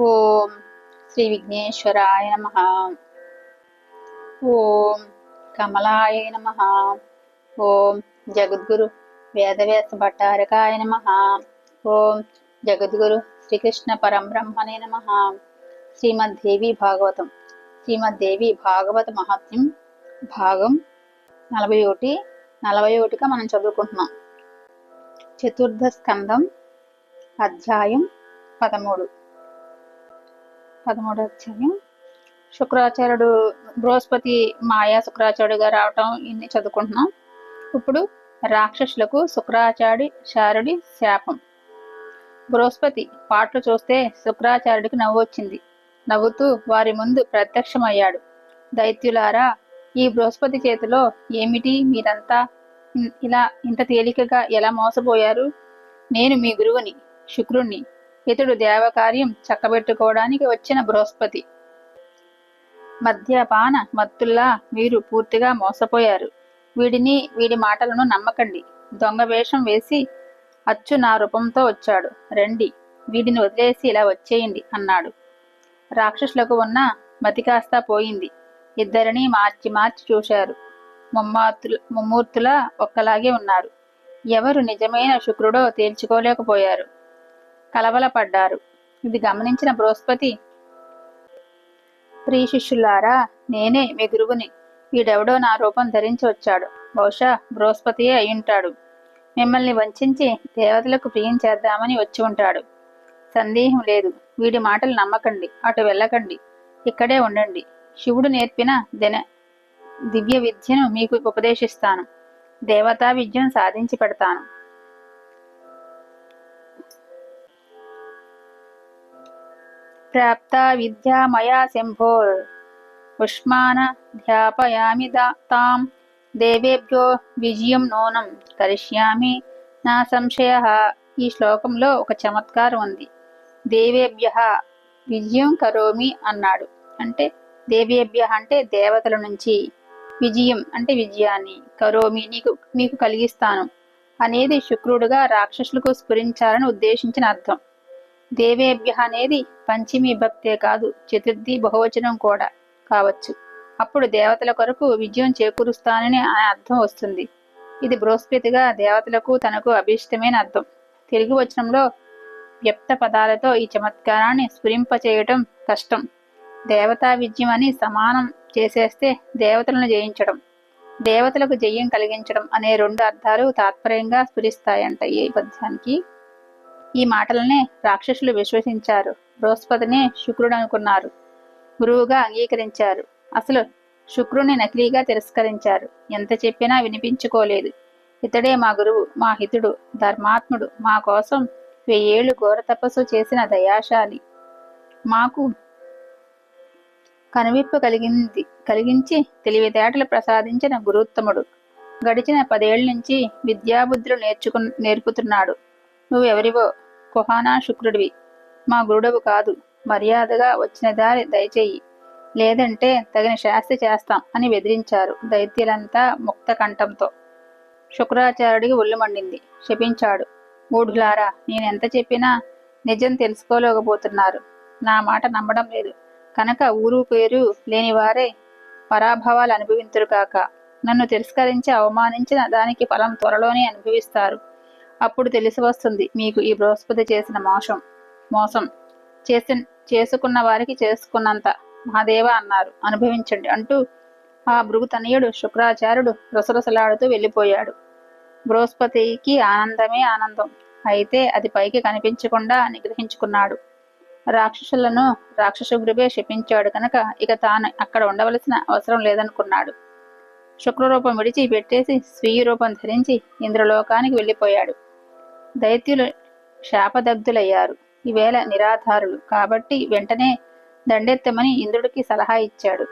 ఓం శ్రీ విఘ్నేశ్వరాయ నమ. ఓం కమలాయ నమ. ఓం జగద్గురు వేదవ్యాస భట్టారకాయ నమ. ఓం జగద్గురు శ్రీకృష్ణ పరంబ్రహ్మణే నమ. శ్రీమద్దేవి భాగవతం. శ్రీమద్దేవి భాగవత మహత్యం భాగం నలభై ఒకటి నలభై ఒకటిగా మనం చదువుకుంటున్నాం. చతుర్థ స్కందం అధ్యాయం పదమూడు. పదమూడు అధ్యాయం శుక్రాచార్యుడు బృహస్పతి మాయా శుక్రాచార్యుడిగా రావటం ఇన్ని చదువుకుంటున్నాం. ఇప్పుడు రాక్షసులకు శుక్రాచార్యుడి శారుడి శాపం. బృహస్పతి పాటలు చూస్తే శుక్రాచార్యుడికి నవ్వు వచ్చింది. నవ్వుతూ వారి ముందు ప్రత్యక్షమయ్యాడు. దైత్యులారా ఈ బృహస్పతి చేతిలో ఏమిటి మీరంతా? ఇలా ఇంత తేలికగా ఎలా మోసపోయారు? నేను మీ గురువుని శుక్రుణ్ణి ఇతడు దేవకార్యం చక్కబెట్టుకోవడానికి వచ్చిన బృహస్పతి. మద్యపాన మత్తుల్లా మీరు పూర్తిగా మోసపోయారు. వీడిని వీడి మాటలను నమ్మకండి. దొంగ వేషం వేసి అచ్చు నా రూపంతో వచ్చాడు. రండి వీడిని వదిలేసి ఇలా వచ్చేయండి అన్నాడు. రాక్షసులకు ఉన్న మతి కాస్త పోయింది. ఇద్దరిని మార్చి మార్చి చూశారు. ముమ్మార్తులు ముమ్మూర్తులా ఒక్కలాగే ఉన్నారు. ఎవరు నిజమైన శుక్రుడో తేల్చుకోలేకపోయారు. కలవలపడ్డారు. ఇది గమనించిన బృహస్పతి ప్రియ శిష్యులారా నేనే మీ గురువుని. వీడెవడో నా రూపం ధరించి వచ్చాడు. బహుశా బృహస్పతియే అయ్యుంటాడు మిమ్మల్ని వంచించి దేవతలకు ప్రియం చేద్దామని వచ్చి ఉంటాడు. సందేహం లేదు. వీడి మాటలు నమ్మకండి. అటు వెళ్ళకండి. ఇక్కడే ఉండండి. శివుడు నేర్పిన దిన దివ్య విద్యను మీకు ఉపదేశిస్తాను. దేవతా విద్యను సాధించి పెడతాను. ప్రాప్త విద్యా మయా శంభోర్ ఉష్మాన ధ్యాపయామి దా- తాం. దేవేభ్యో విజయం నూనం. కరిష్యామి నా సంశయ. ఈ శ్లోకంలో ఒక చమత్కారం ఉంది. దేవేభ్య విజయం కరోమి అన్నాడు. అంటే దేవేభ్య అంటే దేవతల నుంచి విజయం అంటే విజయాన్ని కరోమి నీకు మీకు కలిగిస్తాను. అనేది శుక్రుడుగా రాక్షసులకు స్ఫురించాలని ఉద్దేశించిన అర్థం. దేవేభ్య అనేది పంచమి భక్తే కాదు చతుర్థి బహువచనం కూడా కావచ్చు. అప్పుడు దేవతల కొరకు విజయం చేకూరుస్తానని ఆ అర్థం వస్తుంది. ఇది బృహస్పతిగా దేవతలకు తనకు అభీష్టమైన అర్థం. తెలుగు వచనంలో వ్యక్త పదాలతో ఈ చమత్కారాన్ని స్ఫురింపచేయటం కష్టం. దేవతా విజయం అని సమానం చేసేస్తే దేవతలను జయించడం దేవతలకు జయం కలిగించడం అనే రెండు అర్థాలు తాత్పర్యంగా స్ఫురిస్తాయంట ఈ పద్యానికి. ఈ మాటలనే రాక్షసులు విశ్వసించారు. బృహస్పతిని శుక్రుడు అనుకున్నారు. గురువుగా అంగీకరించారు. అసలు శుక్రుని నకిలీగా తిరస్కరించారు. ఎంత చెప్పినా వినిపించుకోలేదు. ఇతడే మా గురువు మా హితుడు ధర్మాత్ముడు మా కోసం వెయ్యేళ్ళు ఘోర తపస్సు చేసిన దయాశాలి. మాకు కనువిప్పు కలిగింది కలిగించి తెలివితేటలు ప్రసాదించిన గురుత్తముడు. గడిచిన పదేళ్ళ నుంచి విద్యాబుద్ధులు నేర్చుకు నేర్పుతున్నాడు. నువ్వెవరివో కుహానా శుక్రుడివి. మా గురుడవు కాదు. మర్యాదగా వచ్చిన దారి దయచేయి. లేదంటే తగిన శాస్తి చేస్తాం అని బెదిరించారు దైత్యులంతా ముక్త కంఠంతో. శుక్రాచార్యుడికి ఒళ్ళు మండింది. శపించాడు. మూఢులారా నేనెంత చెప్పినా నిజం తెలుసుకోలేకపోతున్నారు. నా మాట నమ్మడం లేదు. కనుక ఊరు పేరు లేనివారే పరాభవాలు అనుభవింతురు కాక. నన్ను తిరస్కరించి అవమానించిన దానికి ఫలం త్వరలోనే అనుభవిస్తారు. అప్పుడు తెలిసి వస్తుంది. మీకు ఈ బృహస్పతి చేసిన మోసం మోసం చేసి చేసుకున్న వారికి చేసుకున్నంత మహాదేవ అన్నారు. అనుభవించండి అంటూ ఆ భృగు తనయుడు శుక్రాచార్యుడు రుసరుసలాడుతూ వెళ్ళిపోయాడు. బృహస్పతికి ఆనందమే ఆనందం. అయితే అది పైకి కనిపించకుండా నిగ్రహించుకున్నాడు. రాక్షసులను రాక్షసుగ్రువే శపించాడు కనుక ఇక తాను అక్కడ ఉండవలసిన అవసరం లేదనుకున్నాడు. శుక్రరూపం విడిచి పెట్టేసి స్వీయ రూపం ధరించి ఇంద్రలోకానికి వెళ్ళిపోయాడు. దైత్యులు శాపదగ్ధులయ్యారు. ఈవేళ నిరాధారులు. కాబట్టి వెంటనే దండెత్తమని ఇంద్రుడికి సలహా ఇచ్చాడు.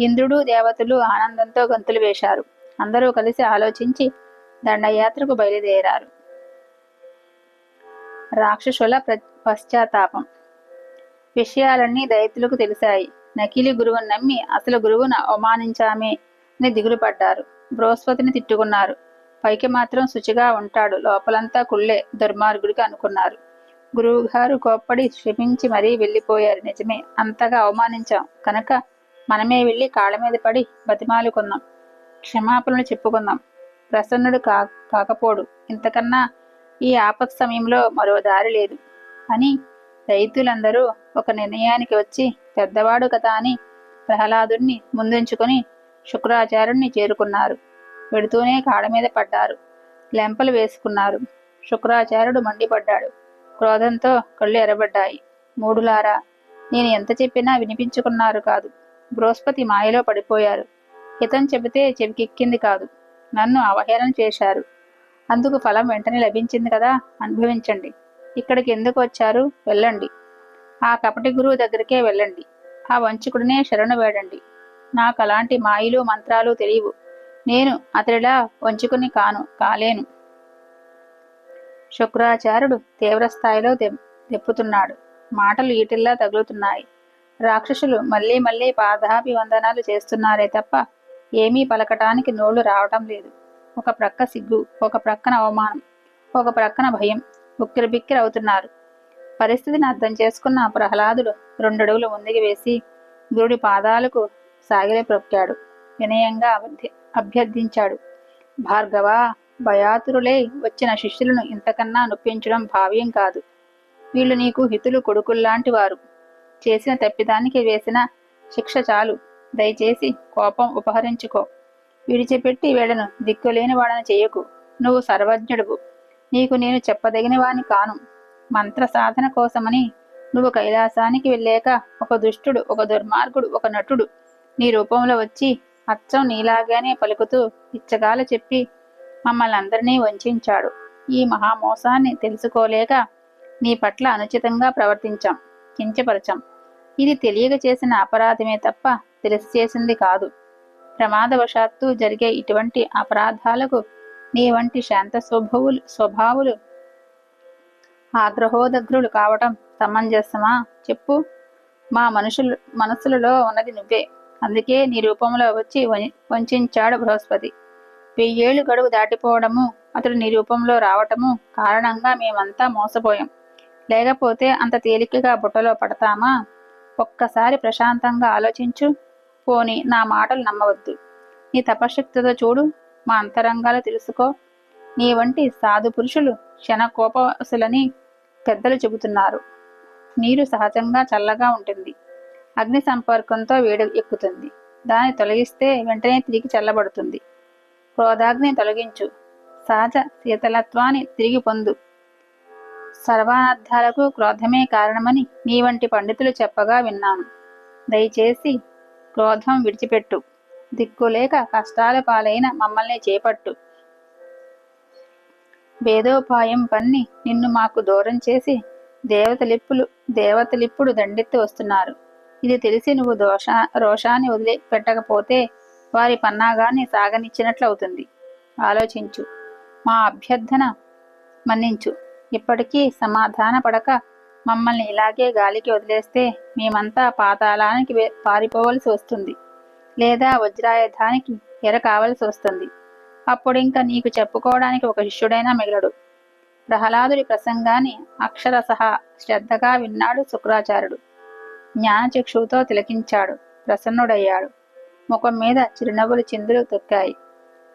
ఇంద్రుడు దేవతలు ఆనందంతో గంతులు వేశారు. అందరూ కలిసి ఆలోచించి దండయాత్రకు బయలుదేరారు. రాక్షసుల పశ్చాత్తాపం. విషయాలన్నీ దైత్యులకు తెలిసాయి. నకిలీ గురువుని నమ్మి అసలు గురువును అవమానించామే అని దిగులు పడ్డారు బృహస్పతిని తిట్టుకున్నారు. పైకి మాత్రం శుచిగా ఉంటాడు. లోపలంతా కుళ్ళే దుర్మార్గుడికి అనుకున్నారు. గురువుగారు కోప్పడి క్షమించి మరీ వెళ్ళిపోయారు. నిజమే అంతగా అవమానించాం. కనుక మనమే వెళ్ళి కాళ్ళ మీద పడి బతిమాలుకుందాం. క్షమాపణలు చెప్పుకుందాం. ప్రసన్నుడు కా కాకపోడు. ఇంతకన్నా ఈ ఆపత్ సమయంలో మరో దారి లేదు అని రైతులందరూ ఒక నిర్ణయానికి వచ్చి పెద్దవాడు కదా అని ప్రహ్లాదుని ముందుంచుకొని శుక్రాచార్యుణ్ణి చేరుకున్నారు. పెడుతూనే కాడ మీద పడ్డారు. లెంపలు వేసుకున్నారు. శుక్రాచార్యుడు మండిపడ్డాడు. క్రోధంతో కళ్ళు ఎర్రబడ్డాయి. మూడులారా నేను ఎంత చెప్పినా వినిపించుకున్నారు కాదు. బృహస్పతి మాయలో పడిపోయారు. హితం చెబితే చెవికెక్కింది కాదు. నన్ను అవహేళన చేశారు. అందుకు ఫలం వెంటనే లభించింది కదా అనుభవించండి. ఇక్కడికి ఎందుకు వచ్చారు? వెళ్ళండి. ఆ కపటి గురువు దగ్గరికే వెళ్ళండి. ఆ వంచుకుడినే శరణు వేడండి. నాకు అలాంటి మాయలు మంత్రాలు తెలియవు. నేను అతడిలా వంచుకుని కాను కాలేను. శుక్రాచార్యుడు తీవ్రస్థాయిలో దెబ్ దెప్పుతున్నాడు. మాటలు ఈటిల్లా తగులుతున్నాయి. రాక్షసులు మళ్ళీ మళ్ళీ పాదాభివందనాలు చేస్తున్నారే తప్ప ఏమీ పలకటానికి నోళ్ళు రావటం లేదు. ఒక ప్రక్క సిగ్గు ఒక ప్రక్కన అవమానం ఒక ప్రక్కన భయం ఉక్కిరిబిక్కిరి అవుతున్నారు. పరిస్థితిని అర్థం చేసుకున్న ప్రహ్లాదుడు రెండడుగులు ముందుకు వేసి గురుడి పాదాలకు సాగిలే ప్రొక్కాడు. వినయంగా అభ్య అభ్యర్థించాడు. భార్గవ భయాతురులై వచ్చిన శిష్యులను ఇంతకన్నా నొప్పించడం భావ్యం కాదు. వీళ్ళు నీకు హితులు కొడుకుల్లాంటి వారు. చేసిన తప్పిదానికి వేసిన శిక్ష చాలు. దయచేసి కోపం ఉపహరించుకో. విడిచిపెట్టి వీళ్ళను దిక్కులేని వాడని చేయకు. నువ్వు సర్వజ్ఞుడువు. నీకు నేను చెప్పదగిన వాని కాను. మంత్ర సాధన కోసమని నువ్వు కైలాసానికి వెళ్ళాక ఒక దుష్టుడు ఒక దుర్మార్గుడు ఒక నటుడు నీ రూపంలో వచ్చి అచ్చం నీలాగానే పలుకుతూ ఇచ్చగాల చెప్పి మమ్మల్ని అందరినీ వంచాడు. ఈ మహామోసాన్ని తెలుసుకోలేక నీ పట్ల అనుచితంగా ప్రవర్తించాం కించపరచాం. ఇది తెలియక చేసిన అపరాధమే తప్ప తెలిసి చేసింది కాదు. ప్రమాదవశాత్తు జరిగే ఇటువంటి అపరాధాలకు నీ వంటి శాంత స్వభావులు స్వభావులు ఆగ్రహోదగ్రులు కావటం సమంజసమా? చెప్పు. మా మనుషులు మనసులలో ఉన్నది నువ్వే. అందుకే నీ రూపంలో వచ్చి వం- వంచాడు బృహస్పతి. వెయ్యేళ్ళు గడువు దాటిపోవడము అతడు నీ రూపంలో రావటము కారణంగా మేమంతా మోసపోయాం. లేకపోతే అంత తేలికగా బుట్టలో పడతామా? ఒక్కసారి ప్రశాంతంగా ఆలోచించు. పోని నా మాటలు నమ్మవద్దు. నీ తపశక్తితో చూడు మా అంతరంగాలు తెలుసుకో. నీ వంటి సాధు పురుషులు క్షణకోపవసులని పెద్దలు చెబుతున్నారు. నీరు సహజంగా చల్లగా ఉంటుంది. అగ్ని సంపర్కంతో వేడి ఎక్కుతుంది. దాన్ని తొలగిస్తే వెంటనే తిరిగి చల్లబడుతుంది. క్రోధాగ్ని తొలగించు. సహజ శీతలత్వాన్ని తిరిగి పొందు. సర్వానర్థాలకు క్రోధమే కారణమని నీ వంటి పండితులు చెప్పగా విన్నాను. దయచేసి క్రోధం విడిచిపెట్టు. దిక్కులేక కష్టాల పాలైన మమ్మల్ని చేపట్టు. భేదోపాయం పన్ని నిన్ను మాకు దూరం చేసి దేవతలిప్పులు దేవతలిప్పుడు దండెత్తి వస్తున్నారు. ఇది తెలిసి నువ్వు దోష రోషాన్ని వదిలి పెట్టకపోతే వారి పన్నాగాన్ని సాగనిచ్చినట్లవుతుంది. ఆలోచించు. మా అభ్యర్థన మన్నించు. ఇప్పటికీ సమాధాన పడక మమ్మల్ని ఇలాగే గాలికి వదిలేస్తే మేమంతా పాతాళానికి పారిపోవలసి వస్తుంది. లేదా వజ్రాయుధానికి ఎర కావలసి వస్తుంది. అప్పుడింక నీకు చెప్పుకోవడానికి ఒక శిష్యుడైనా మిగలడు. ప్రహ్లాదుడి ప్రసంగాన్ని అక్షరసహ శ్రద్ధగా విన్నాడు శుక్రాచార్యుడు. జ్ఞానచక్షువుతో తిలకించాడు. ప్రసన్నుడయ్యాడు. ముఖం మీద చిరునవ్వులు చిందులు తొక్కాయి.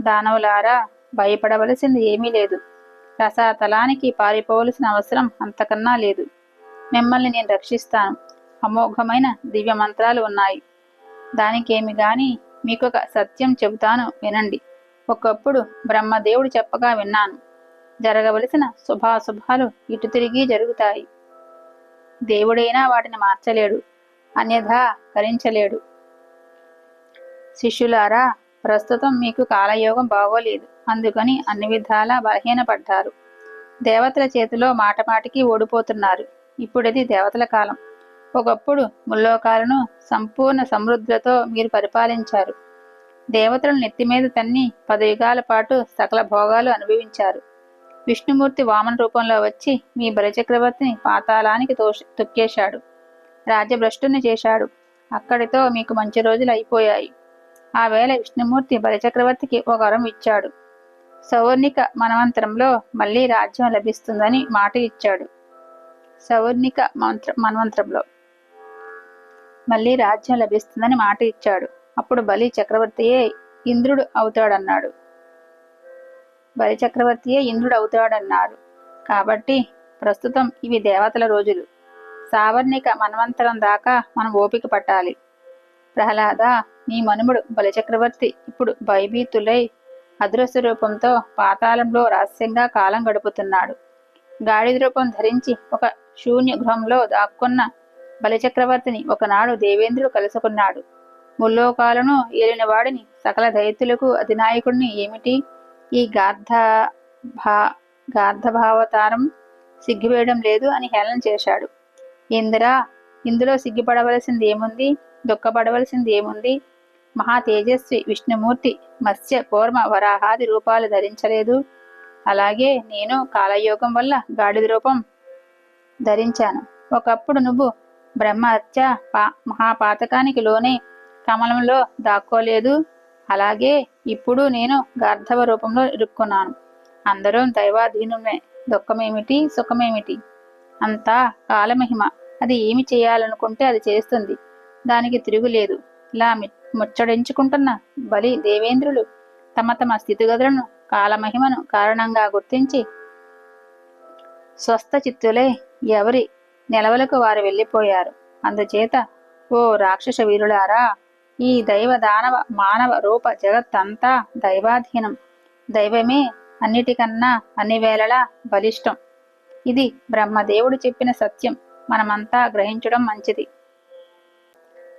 దానవులారా భయపడవలసింది ఏమీ లేదు. రసాతలానికి పారిపోవలసిన అవసరం అంతకన్నా లేదు. మిమ్మల్ని నేను రక్షిస్తాను. అమోఘమైన దివ్య మంత్రాలు ఉన్నాయి. దానికేమి గాని మీకు ఒక సత్యం చెబుతాను వినండి. ఒకప్పుడు బ్రహ్మదేవుడు చెప్పగా విన్నాను. జరగవలసిన శుభాశుభాలు ఇటు తిరిగి జరుగుతాయి. దేవుడైనా వాటిని మార్చలేడు అన్యథా కరించలేడు. శిష్యులారా ప్రస్తుతం మీకు కాలయోగం బాగోలేదు. అందుకని అన్ని విధాలా బలహీనపడ్డారు. దేవతల చేతిలో మాటమాటికి ఓడిపోతున్నారు. ఇప్పుడది దేవతల కాలం. ఒకప్పుడు ముల్లోకాలను సంపూర్ణ సమృద్ధితో మీరు పరిపాలించారు. దేవతలను నెత్తి మీద తన్ని పదయుగాల పాటు సకల భోగాలు అనుభవించారు. విష్ణుమూర్తి వామన రూపంలో వచ్చి మీ బలిచక్రవర్తిని పాతాళానికి తోష తొక్కేశాడు. రాజ్యభ్రష్టుని చేశాడు. అక్కడితో మీకు మంచి రోజులు అయిపోయాయి. ఆ వేళ విష్ణుమూర్తి బలిచక్రవర్తికి ఒక వరం ఇచ్చాడు. సౌర్ణిక మనవంతరంలో మళ్ళీ రాజ్యం లభిస్తుందని మాట ఇచ్చాడు. సౌర్ణిక మంత్ర మన్వంతరంలో మళ్ళీ రాజ్యం లభిస్తుందని మాట ఇచ్చాడు. అప్పుడు బలి చక్రవర్తియే ఇంద్రుడు అవుతాడన్నాడు. బలి చక్రవర్తియే ఇంద్రుడు అవుతాడన్నారు కాబట్టి ప్రస్తుతం ఇవి దేవతల రోజులు. సావర్ణిక మన్వంతరం దాకా మనం ఓపిక పట్టాలి. ప్రహ్లాద నీ మనుముడు బలిచక్రవర్తి ఇప్పుడు భయభీతులై అదృశ్య రూపంతో పాతాళంలో రహస్యంగా కాలం గడుపుతున్నాడు. గాడిద రూపం ధరించి ఒక శూన్య గృహంలో దాక్కున్న బలిచక్రవర్తిని ఒకనాడు దేవేంద్రుడు కలుసుకున్నాడు. ముల్లోకాలను ఏలిన వాడిని సకల దైత్యులకు అధినాయకుడిని ఏమిటి? ఈ గార్ధ భా గార్ధభావతారం సిగ్గివేయడం లేదు అని హేళన చేశాడు. ఇందిరా ఇందులో సిగ్గుపడవలసింది ఏముంది? దుఃఖపడవలసింది ఏముంది? మహా తేజస్వి విష్ణుమూర్తి మత్స్య కూర్మ వరాహాది రూపాలు ధరించలేదు. అలాగే నేను కాలయోగం వల్ల గాడిద రూపం ధరించాను. ఒకప్పుడు నువ్వు బ్రహ్మ హత్య పా మహాపాతకానికి లోనే కమలంలో దాక్కోలేదు. అలాగే ఇప్పుడు నేను గార్ధవ రూపంలో ఇరుక్కున్నాను. అందరూ దైవాధీనమే దుఃఖమేమిటి? సుఖమేమిటి? అంతా కాలమహిమ. అది ఏమి చేయాలనుకుంటే అది చేస్తుంది. దానికి తిరుగులేదు. ఇలా ముచ్చడించుకుంటున్న బలి దేవేంద్రులు తమ తమ స్థితిగతులను కాలమహిమను కారణంగా గుర్తించి స్వస్థ చిత్తులే ఎవరి నెలవలకు వారు వెళ్ళిపోయారు. అందుచేత ఓ రాక్షస వీరులారా ఈ దైవ దానవ మానవ రూప జగత్తంతా దైవాధీనం. దైవమే అన్నిటికన్నా అన్ని వేళలా బలిష్టం. ఇది బ్రహ్మదేవుడు చెప్పిన సత్యం. మనమంతా గ్రహించడం మంచిది.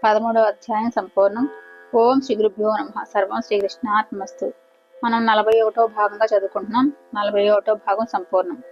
పదమూడవ అధ్యాయం సంపూర్ణం. ఓం శ్రీ గురుభ్యో నమ. సర్వం శ్రీకృష్ణాత్మస్తు మనం నలభై ఒకటో భాగంగా చదువుకుంటున్నాం. నలభై ఒకటో భాగం సంపూర్ణం.